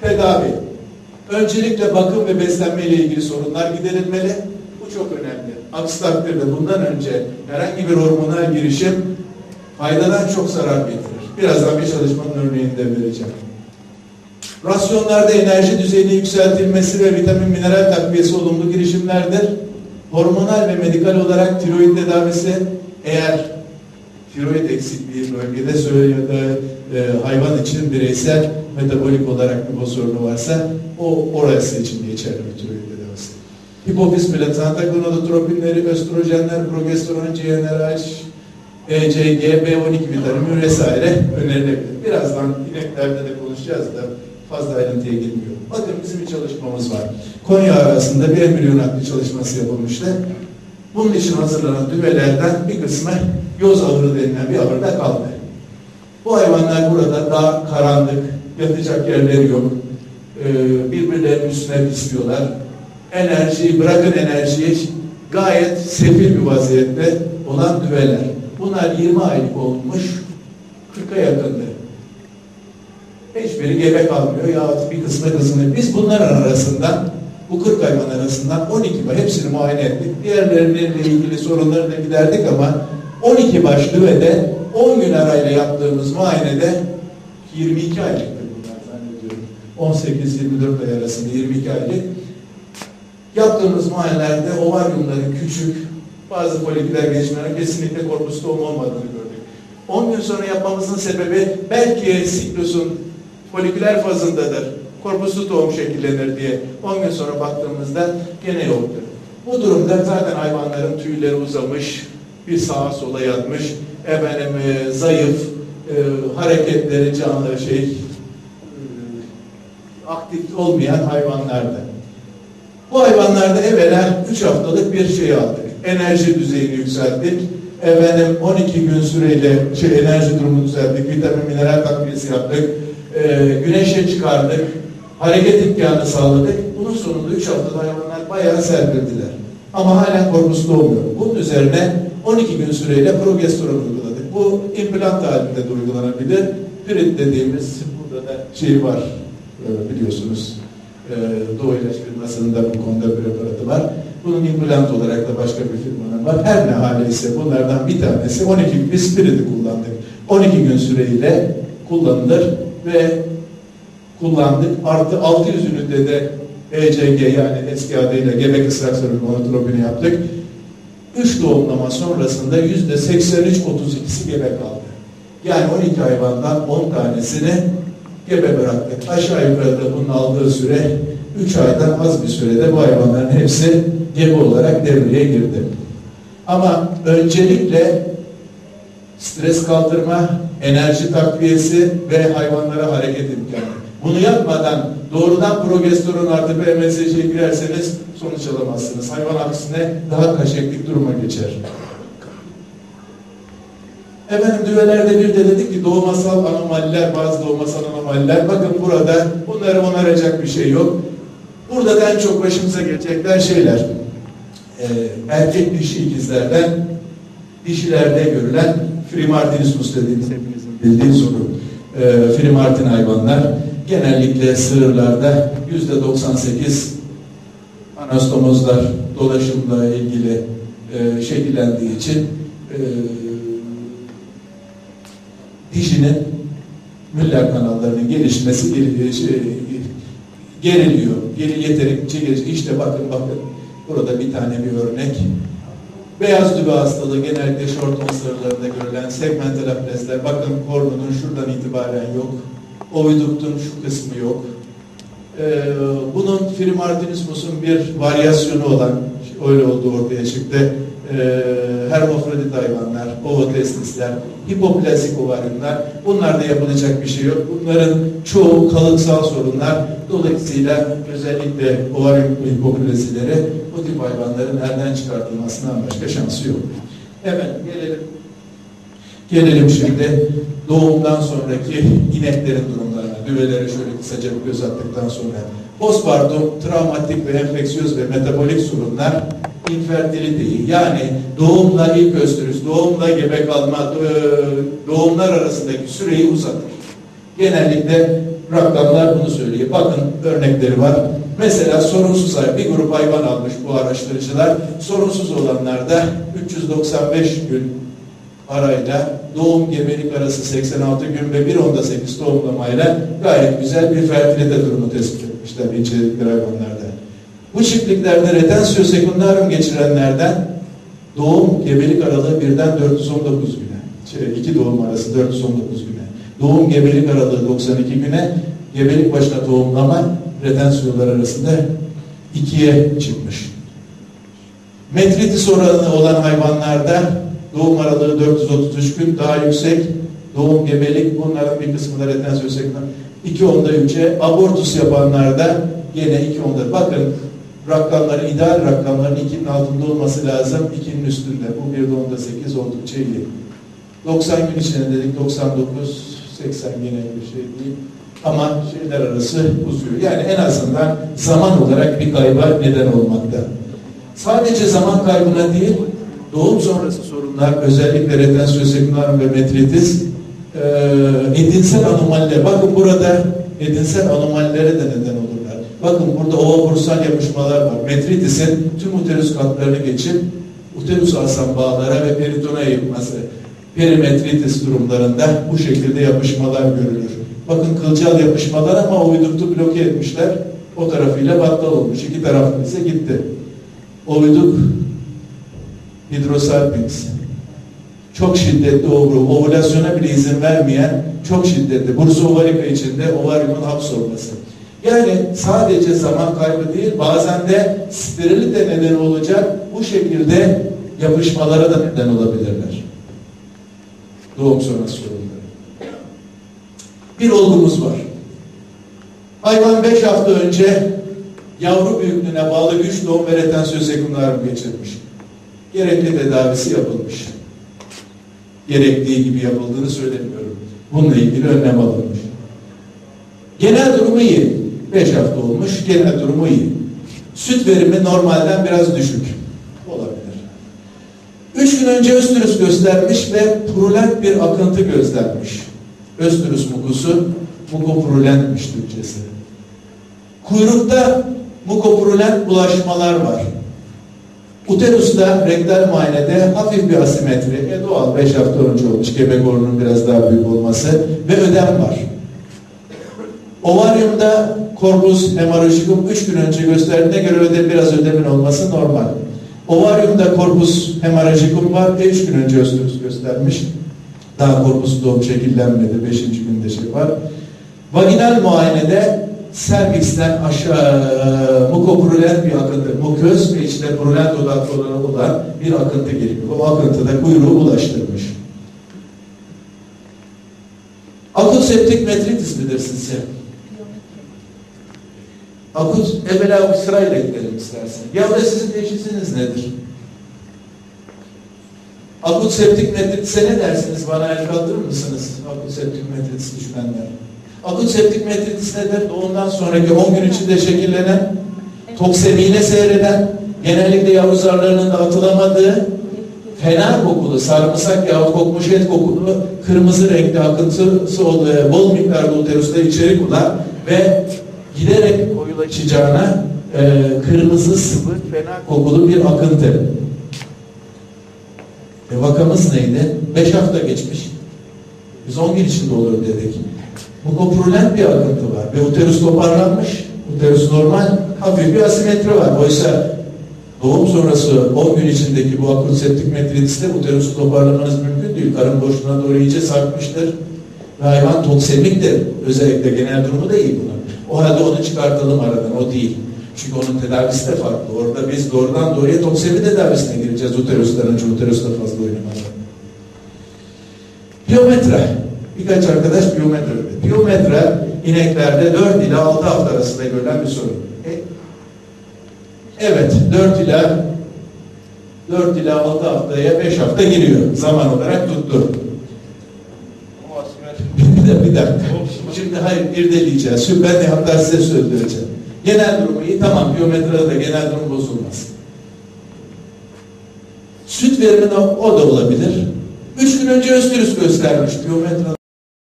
Tedavi. Öncelikle bakım ve beslenme ile ilgili sorunlar giderilmeli. Bu çok önemli. Aksi takdirde bundan önce herhangi bir hormonal girişim faydadan çok zarar getirir. Birazdan bir çalışmanın örneğini de vereceğim. Rasyonlarda enerji düzeyinin yükseltilmesi ve vitamin mineral takviyesi olumlu girişimlerdir. Hormonal ve medikal olarak tiroid tedavisi eğer tiroid eksikliği bölgede ya da e, hayvan için bireysel metabolik olarak bir sorunu varsa o orası için geçerli bir tiroid tedavisi. Hipofiz plazanta gonadotropinleri, östrojenler, progesteron, GnRH, ECG, B12 vitamini vesaire önerilebilir. Birazdan ineklerde de konuşacağız da fazla ayrıntıya girmiyor. Bakın bizim bir çalışmamız var. Konya arasında bir embriyo nakli çalışması yapılmıştı. Bunun için hazırlanan düvelerden bir kısmı yoz ahırı denilen bir ahırda kaldı. Bu hayvanlar burada daha karanlık, yatacak yerleri yok. Ee, birbirlerinin üstüne pisliyorlar. Enerjiyi, bırakın enerjiyi gayet sefil bir vaziyette olan düveler. Bunlar 20 aylık olmuş, 40'a yakındı. Hiçbiri gebe kalmıyor ya bir kısmı kızını. Biz bunların arasından bu 40 hayvan arasından 12 baş hepsini muayene ettik. Diğerleriyle ilgili sorunları giderdik ama 12 baş düvede 10 gün arayla yaptığımız muayenede 22 aylıktır bunlar zannediyorum. 18-24 ay arasında 22 aylık. Yaptığımız muayenelerde ovaryumların küçük, bazı foliküler gelişmeler kesinlikle korpus doğum olmadığını gördük. 10 gün sonra yapmamızın sebebi belki siklusun foliküler fazındadır. Korpuslu tohum şekillenir diye 10 gün sonra baktığımızda gene yoktur. Bu durumda zaten hayvanların tüyleri uzamış, bir sağa sola yatmış, efendim e, zayıf, e, hareketleri canlı şey e, aktif olmayan hayvanlarda. Bu hayvanlarda evvela 3 haftalık bir şey aldık. Enerji düzeyini yükselttik. Efendim 12 gün süreyle şey, enerji durumunu düzelttik. Vitamin mineral takviyesi yaptık. E, güneşe çıkardık hareket imkanı sağladık. Bunun sonunda 3 haftada hayvanlar bayağı serpildiler. Ama hala korkusu olmuyor. Bunun üzerine 12 gün süreyle progesteron uyguladık. Bu implant halinde de uygulanabilir. Pirit dediğimiz burada da şey var e, biliyorsunuz. E, Doğu İlaç firmasının da bu konuda bir preparatı var. Bunun implant olarak da başka bir firmanın var. Her ne hali ise bunlardan bir tanesi 12 biz Spirit'i kullandık. 12 gün süreyle kullanılır ve kullandık. Artı 600 ünite de ECG yani eski adıyla gebek ısrak sorunu monotropini yaptık. 3 doğumlama sonrasında yüzde 83-32'si gebe kaldı. Yani 12 hayvandan 10 tanesini gebe bıraktık. Aşağı yukarıda bunun aldığı süre 3 aydan az bir sürede bu hayvanların hepsi gebe olarak devreye girdi. Ama öncelikle stres kaldırma, enerji takviyesi ve hayvanlara hareket imkanı. Bunu yapmadan doğrudan progesteron artı BMSC'ye girerseniz sonuç alamazsınız. Hayvan aksine daha kaşeklik duruma geçer. Efendim düvelerde bir de dedik ki doğumasal anomaliler, bazı doğumasal anomaliler. Bakın burada bunları onaracak bir şey yok. Burada da en çok başımıza gelecekler şeyler. Ee, erkek dişi ikizlerden dişilerde görülen Frimartinismus dediğimiz hepinizin bildiği sorun. Ee, Frimartin hayvanlar genellikle sığırlarda yüzde 98 anastomozlar dolaşımla ilgili e, şekillendiği için e, dişinin müller kanallarının gelişmesi şey, geriliyor. Geri yeterince gelişiyor. İşte bakın bakın burada bir tane bir örnek. Beyaz düve hastalığı genellikle şorton sığırlarında görülen segmental aplezler. Bakın kornunun şuradan itibaren yok oviduktun şu kısmı yok. Ee, bunun Frimartinismus'un bir varyasyonu olan, öyle oldu ortaya çıktı. Ee, hermafrodit hayvanlar, ovotestisler, hipoplazik ovaryumlar, bunlarda yapılacak bir şey yok. Bunların çoğu kalıtsal sorunlar. Dolayısıyla özellikle ovaryum hipoplazileri bu tip hayvanların nereden çıkartılmasından başka şansı yok. Evet, gelelim Gelelim şimdi doğumdan sonraki ineklerin durumlarına. Düveleri şöyle kısaca bir göz attıktan sonra. Postpartum, travmatik ve enfeksiyöz ve metabolik sorunlar infertiliteyi yani doğumla ilk östürüz, doğumla gebe kalma, doğumlar arasındaki süreyi uzatır. Genellikle rakamlar bunu söylüyor. Bakın örnekleri var. Mesela sorunsuz bir grup hayvan almış bu araştırıcılar. Sorunsuz olanlarda 395 gün arayla doğum gebelik arası 86 gün ve 1.8 doğumlamayla gayet güzel bir fertilite durumu tespit etmişler inceledikleri hayvanlarda. Bu çiftliklerde retensio sekundarium geçirenlerden doğum gebelik aralığı birden 419 güne. Şey, iki doğum arası 419 güne. Doğum gebelik aralığı 92 güne. Gebelik başına doğumlama retensiyolar arasında ikiye çıkmış. Metritis oranı olan hayvanlarda doğum aralığı 433 gün daha yüksek. Doğum gebelik bunların bir kısmı da retensiyon sekundar. 2 onda 3'e. Abortus yapanlarda gene 2 onda. Bakın rakamları ideal rakamların 2'nin altında olması lazım. 2'nin üstünde. Bu 1'de onda 8 oldukça iyi. 90 gün içinde dedik 99 80 gene bir şey değil. Ama şeyler arası uzuyor. Yani en azından zaman olarak bir kayba neden olmakta. Sadece zaman kaybına değil, doğum sonrası sorunlar, özellikle retensyon sekundarium ve metritis, e, edinsel anomaliler. Bakın burada edinsel anomalilere de neden olurlar. Bakın burada ova bursal yapışmalar var. Metritisin tüm uterus katlarını geçip uterus asam bağlara ve peritona yayılması. Perimetritis durumlarında bu şekilde yapışmalar görülür. Bakın kılcal yapışmalar ama o uyduktu bloke etmişler. O tarafıyla battal olmuş. İki taraflı ise gitti. Oviduk hidrosalpinx. Çok şiddetli ovru, ovülasyona bile izin vermeyen çok şiddetli. Bursa ovarika içinde ovaryumun hapsolması. Yani sadece zaman kaybı değil, bazen de sterilite nedeni olacak bu şekilde yapışmalara da neden olabilirler. Doğum sonrası sorunları. Bir olgumuz var. Hayvan 5 hafta önce yavru büyüklüğüne bağlı güç doğum ve retensiyon sekundarium geçirmiş. Gerekli tedavisi yapılmış. Gerektiği gibi yapıldığını söylemiyorum. Bununla ilgili önlem alınmış. Genel durumu iyi. 5 hafta olmuş. Genel durumu iyi. Süt verimi normalden biraz düşük. Olabilir. 3 gün önce östrüs göstermiş ve purulent bir akıntı gözlenmiş. Östrüs mukusu mukopurulentmiş Türkçesi. Kuyrukta mukopurulent bulaşmalar var. Uterusta rektal muayenede hafif bir asimetri, e doğal 5 hafta önce olmuş gebe borunun biraz daha büyük olması ve ödem var. Ovaryumda korpus hemorrajikum 3 gün önce gösterdiğine göre ödem biraz ödemin olması normal. Ovaryumda korpus hemorrajikum var ve 3 gün önce göstermiş. Daha korpus doğum şekillenmedi. 5. günde şey var. Vaginal muayenede servisten aşağı mukopurulent bir akıntı, muköz ve içinde purulent odaklı olan bir akıntı geliyor. O akıntı da kuyruğu ulaştırmış. Akut septik metritis midir sizce? Akut, evvela sırayla gidelim istersen. Ya da sizin teşhisiniz nedir? Akut septik metritise ne dersiniz? Bana el kaldırır mısınız? Akut septik metritis düşmenler. Akut septik metritis nedir? Doğumdan sonraki 10 gün içinde şekillenen, toksemiyle seyreden, genellikle yavru zarlarının dağıtılamadığı, fener kokulu, sarımsak yahut kokmuş et kokulu, kırmızı renkli akıntısı ol- bol miktarda uterusta içerik olan ve giderek koyulaşacağına e, kırmızı sıvı fena kokulu bir akıntı. E vakamız neydi? 5 hafta geçmiş. Biz 10 gün içinde olur dedik. Mukopurulent bir akıntı var ve uterus toparlanmış. Uterus normal, hafif bir asimetri var. Oysa doğum sonrası 10 gün içindeki bu akut septik metritiste uterusu toparlamanız mümkün değil. Karın boşluğuna doğru iyice sarkmıştır. Ve hayvan toksemiktir. Özellikle genel durumu da iyi bunun. O halde onu çıkartalım aradan, o değil. Çünkü onun tedavisi de farklı. Orada biz doğrudan doğruya toksemi tedavisine gireceğiz uterustan önce uterusta fazla oynamadan. Piyometre. Birkaç arkadaş piyometre dedi. Piyometre ineklerde 4 ila 6 hafta arasında görülen bir sorun. E, evet 4 ila 4 ila 6 haftaya 5 hafta giriyor. Zaman olarak tuttu. bir, dakika, bir dakika. Şimdi hayır irdeleyeceğiz. Şimdi ben de hatta size söz vereceğim. Genel durumu iyi tamam piyometrede de genel durum bozulmaz. Süt veriminde o da olabilir. Üç gün önce östürüs göstermiş piyometre